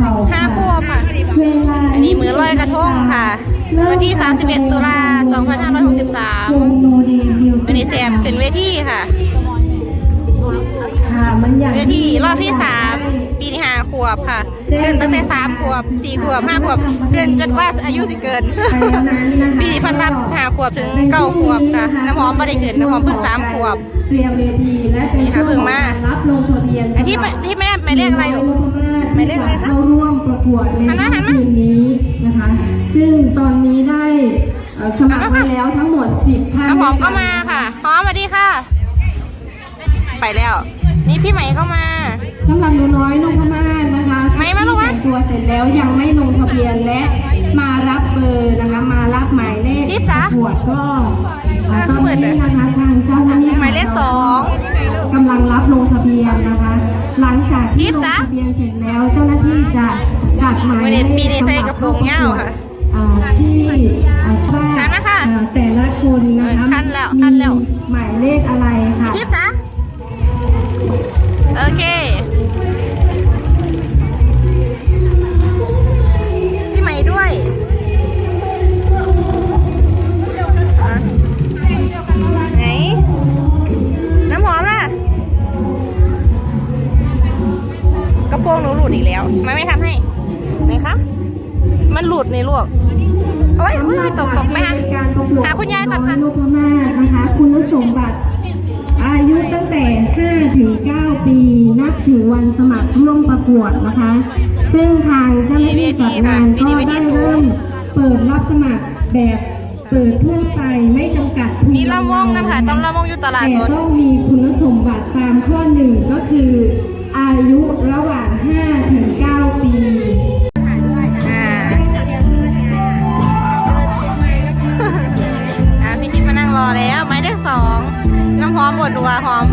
เผาห้าขวบค่ะเวลาอันนี้มือลอยกระทงค่ะ วันที่ 31 ตุลา 2563วงโนเนมมิวสิกวันนี้แซมเป็นเวทีค่ะค่ะมันอย่างเวทีรอบที่ 3 ปีที่5ขวบค่ะเดินตั้งแต่3ขวบ4ขวบ5ขวบเดินจนว่าอายุสิเกินไปแล้วนั้นนะคะปีนี้เพันรับ5ขวบถึง9ขวบค่ะน้ำหอมไม่ได้เกินน้ำหอมเพิ่ง3ขวบเตรียมเวทีและเป็นนี่ค่ะช่วงเพิ่งของมาการรับลงทะเบียนไอ้ที่ไม่ที่ไม่ได้ไม่เรียกอะไรหรอก หมายเลขอะไรคะเข้าร่วมประกวดในหันมาหันมาคืนนี้นะคะ ซึ่งตอนนี้ได้เอ่อสมัครหันมาไว้ค่ะแล้วทั้งหมด 10 ท่านน้ำหอมก็ด้วยนมาค่ะหอมสวัสดีค่ะ ไปแล้ว นี่พี่ไหมก็มาสำหรับหนูน้อยนพมาศนะคะไม่มาลูกนะที่แต่งตัวเสร็จแล้วยังไม่ลงทะเบียนและมารับเบอร์นะคะ มารับหมายเลขรีบจ๊ะประกวดก็ ที่บลงจ๊ะทะเบียนเสร็จแล้วเจ้าหน้าที่จะตัดหมายวันเลนี้ขปีนี้ใส่กระโปรงยาวค่ะอ่าที่อ่าว่าหันมาค่ะอ่าแต่ละคนนะคะทันแล้วทันแล้วมีหมายเลขอะไรค่ะทิพย์จ๊ะโอเค นหลุดในลวกโอ้ยอุ๊ยตกตกไหมคะการประกวดหาคุณยายก่อนค่ะลูกพม่านะคะ คุณสมบัติ อายุตั้งแต่ 5 ถึง 9 ปี นับถึงวันสมัครร่วมประกวดนะคะ ซึ่งทางเจ้าหน้าที่จัดงานก็ได้เริ่มเปิดรับสมัครแบบเปิดทั่วไปไม่จำกัดทุนนี่ละมงนะคะต้องละมงอยู่ตลาดแต่สดต้องมีคุณสมบัติตามข้อหนึ่งก็คืออายุระหว่าง นัวหอม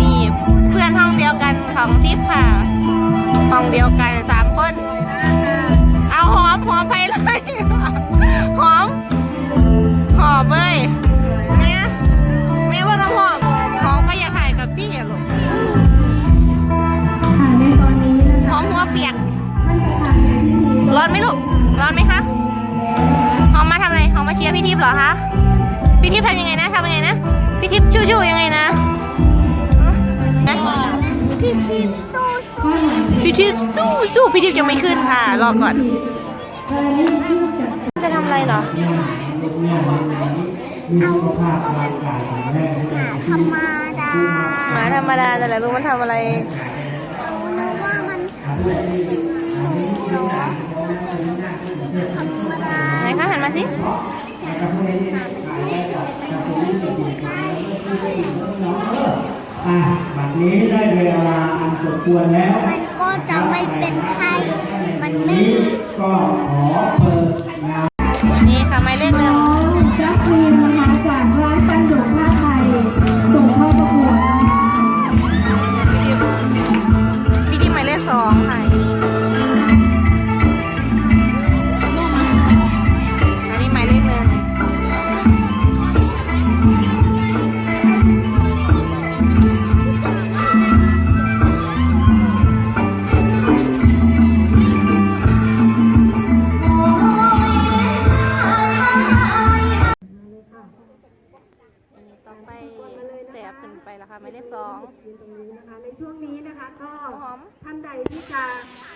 นี่เพื่อนห้องเดียวกันของทิพย์ค่ะ ห้องเดียวกัน อนไหมลูก ร้อนไหมคะหอมมาทำอะไรหอมมาเชียร์พี่ทิพย์เหรอคะ พี่ทิพย์ทำยังไงนะทำยังไงนะ พี่ทิพย์ชู้ๆยังไงนะนะ พี่ทิพย์สู้ข้อหลังพี่ทิพย์สู้สู้พี่ทิพย์ยังไม่ขึ้นค่ะ รอก่อนรายละเอียดที่จัดจะทำอะไรเหรอธรรมดาหมาธรรมดาแต่ละรู้มันทำอะไรนึกว่ามันเป็นหนู คะหันมาสิอะบัดนี้ได้เวลาอันสมควรแล้ว มันก็จะไม่เป็นไข้มันไม่นี้ก็ขอ ท่านใดที่จะ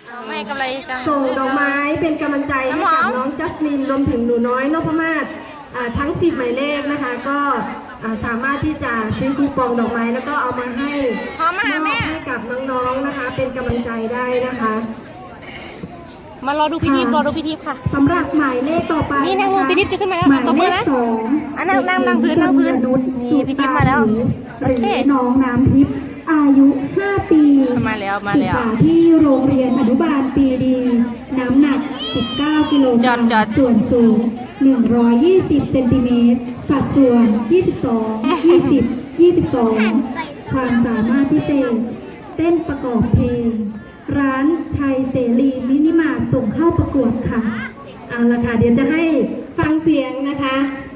เอาไม่ให้กำไรจังส่งดอกไม้เป็นกำลังใจให้น้ำหอกับมน้องจัสมินรวมถึงหนูน้อยนพมาศอ่าทั้ง 10 หมายเลขนะคะ ก็อ่าสามารถที่จะซื้อคูปองดอกไม้แล้วก็เอามาให้หอมมาหาแม่อบให้กับน้องๆนะคะ เป็นกำลังใจได้นะคะ มารอดูพี่ทิพย์รอดูพี่ทิพย์ค่ะสำหรับหมายเลขต่อไปนี่นางะคะพี่ทิพย์จะขึ้นมาแล้วหมายตบมืเลอขนะสองอะนั่งนั่งนั่งพื้นนั่งพื้นจุนี่พี่ทิพย์มาแล้วหรือโอเคน้องน้ำทิพย์ อายุ 5 ปีมาแล้วมาศึกแล้วษาที่โรงเรียนอนุบาลปีดี น้ำหนัก 19 กิโลกจรัอดมจอดส่วนสูง 120 เซนติเมตร สัดส่วน 22 20 22 ความสามารถพิเศษ เต้นประกอบเพลง ร้านชัยเสรีมินิมาร์ทส่งเข้าประกวดค่ะ เอาละค่ะ เดี๋ยวจะให้ฟังเสียงนะคะ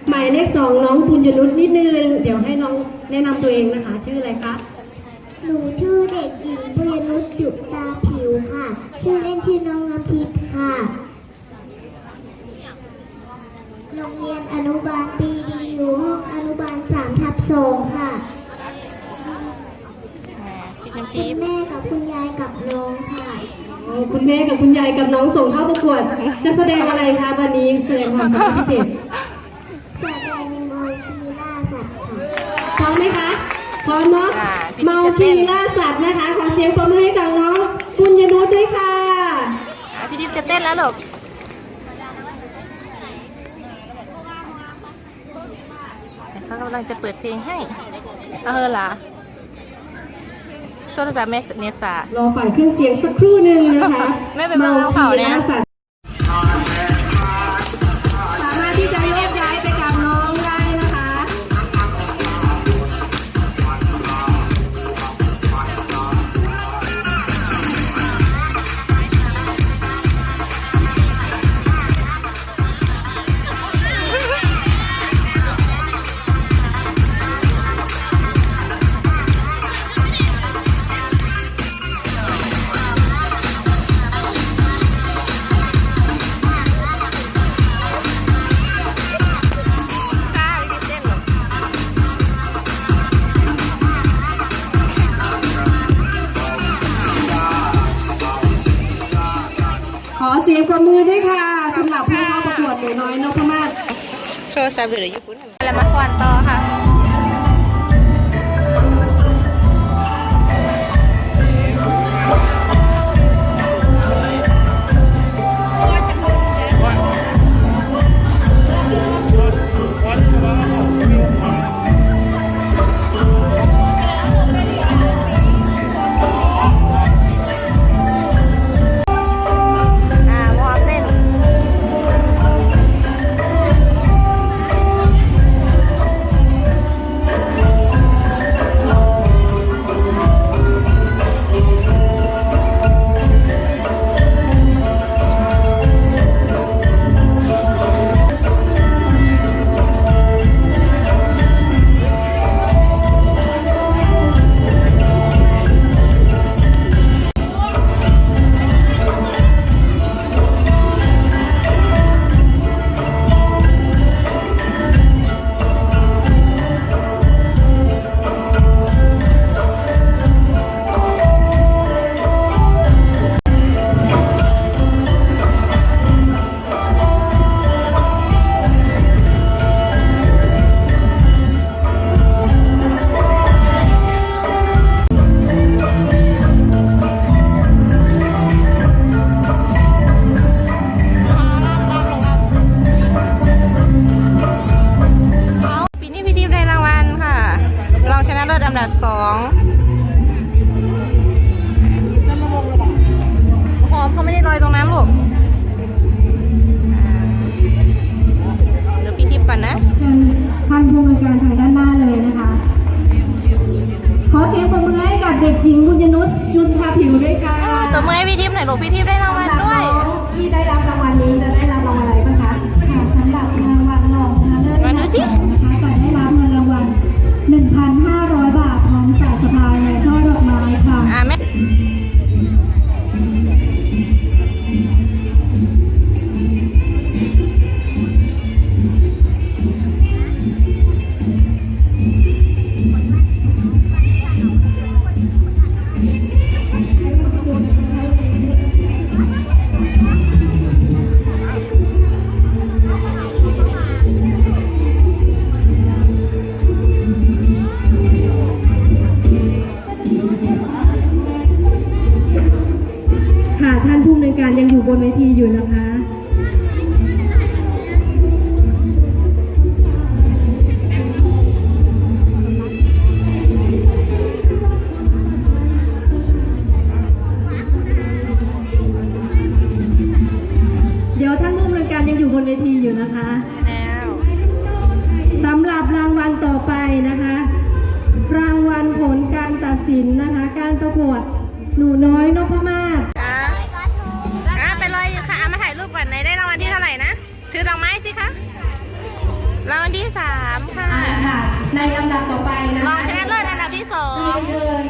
หมายเลขสองน้องปุญญนุชนิดนึง เดี๋ยวให้น้องแนะนำตัวเองนะคะ ชื่ออะไรคะ หนูชื่อเด็กหญิงปุยนุชจุตาผิวค่ะ ชื่อเล่นชื่อน้องน้ำทิพย์ค่ะ โรงเรียนอนุบาลปีดีอยู่ห้องอนุบาลสามทับสองค่ะอ่าพี่ชมคุพีณแม่กับคุณยายกับน้องค่ะ โอ้คุณแม่กับคุณยายกับน้องส่งเข้าประกวด จะแสดงอะไรคะวันนี้แสดงความสามารถพิเศษ แสดงโมคีล่าสัตว์ค่ะ พร้อมไหมคะ พร้อมเนาะอ่าพี่เมาจะคีเต้นล่าสัตว์นะคะ ขอเสียงปรบมือให้กับน้องปุญญนุชด้วยค่ะ อะพี่ทิพย์จะเต้นแล้วลูกเขากำลังจะเปิดเพลงให้ เออล่ะโทรศัพท์แม่เนสา รอฝ่ายเครื่องเสียงสักครู่หนึ่งนะคะไม่เป็นไรเอาเข่าเนี่ยมาคีล่สัตว์ เสียงปรบมือด้วยค่ะสำหรับผู้เข้าประกวดหนูน้อยนพมาศโทรศัพท์หรือญี่ปุ่นอะไรมาควันต่อค่ะ ห้กับเด็กหญิงบุญยนุชจุนทาผิวด้วยค่ะตัวมือให้พี่ทิพย์หน่อยลูกพี่ทิพย์ได้รางวัลด้วยน้องที่ได้รับรางวัลนี้จะได้รับรางวัลอะไรบ้างคะค่ะสำหรับรางวัลรองชนะเลิศมาดูสินะคะ ถ่ายรูปก่อนไหนได้รางวัลที่เท่าไหร่นะถือดอกไม้สิคะรางวัลที่สามค่ะอ่าค่ะในลำดับต่อไปนะรองคะชนะเลิศอันดับที่สอง เรียนเชิญ